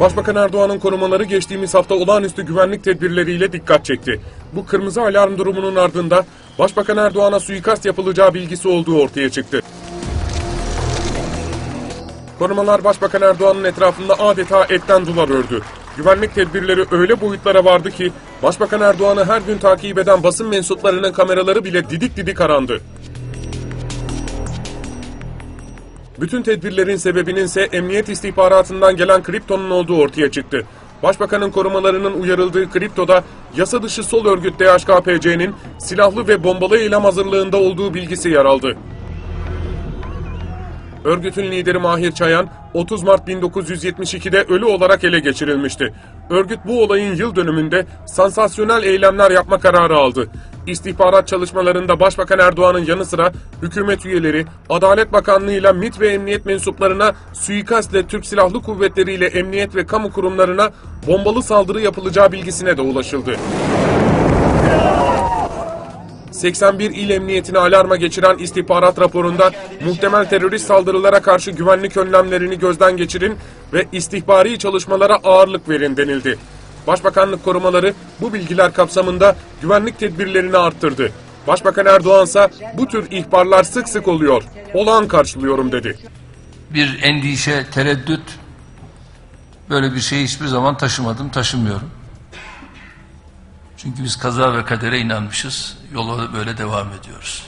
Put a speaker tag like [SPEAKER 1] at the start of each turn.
[SPEAKER 1] Başbakan Erdoğan'ın korumaları geçtiğimiz hafta olağanüstü güvenlik tedbirleriyle dikkat çekti. Bu kırmızı alarm durumunun ardında Başbakan Erdoğan'a suikast yapılacağı bilgisi olduğu ortaya çıktı. Korumalar Başbakan Erdoğan'ın etrafında adeta etten duvar ördü. Güvenlik tedbirleri öyle boyutlara vardı ki Başbakan Erdoğan'ı her gün takip eden basın mensuplarının kameraları bile didik didik arandı. Bütün tedbirlerin sebebinin ise emniyet istihbaratından gelen kriptonun olduğu ortaya çıktı. Başbakanın korumalarının uyarıldığı kriptoda yasa dışı sol örgüt DHKPC'nin silahlı ve bombalı eylem hazırlığında olduğu bilgisi yer aldı. Örgütün lideri Mahir Çayan 30 Mart 1972'de ölü olarak ele geçirilmişti. Örgüt bu olayın yıl dönümünde sansasyonel eylemler yapma kararı aldı. İstihbarat çalışmalarında Başbakan Erdoğan'ın yanı sıra hükümet üyeleri, Adalet Bakanlığı ile MİT ve emniyet mensuplarına suikastle Türk Silahlı Kuvvetleri ile emniyet ve kamu kurumlarına bombalı saldırı yapılacağı bilgisine de ulaşıldı. 81 il emniyetini alarma geçiren istihbarat raporunda muhtemel terörist saldırılara karşı güvenlik önlemlerini gözden geçirin ve istihbari çalışmalara ağırlık verin denildi. Başbakanlık korumaları bu bilgiler kapsamında güvenlik tedbirlerini arttırdı. Başbakan Erdoğan ise bu tür ihbarlar sık sık oluyor. Olağan karşılıyorum dedi.
[SPEAKER 2] bir endişe, tereddüt böyle bir şeyi hiçbir zaman taşımadım, taşımıyorum. Çünkü biz kaza ve kadere inanmışız. Yola böyle devam ediyoruz.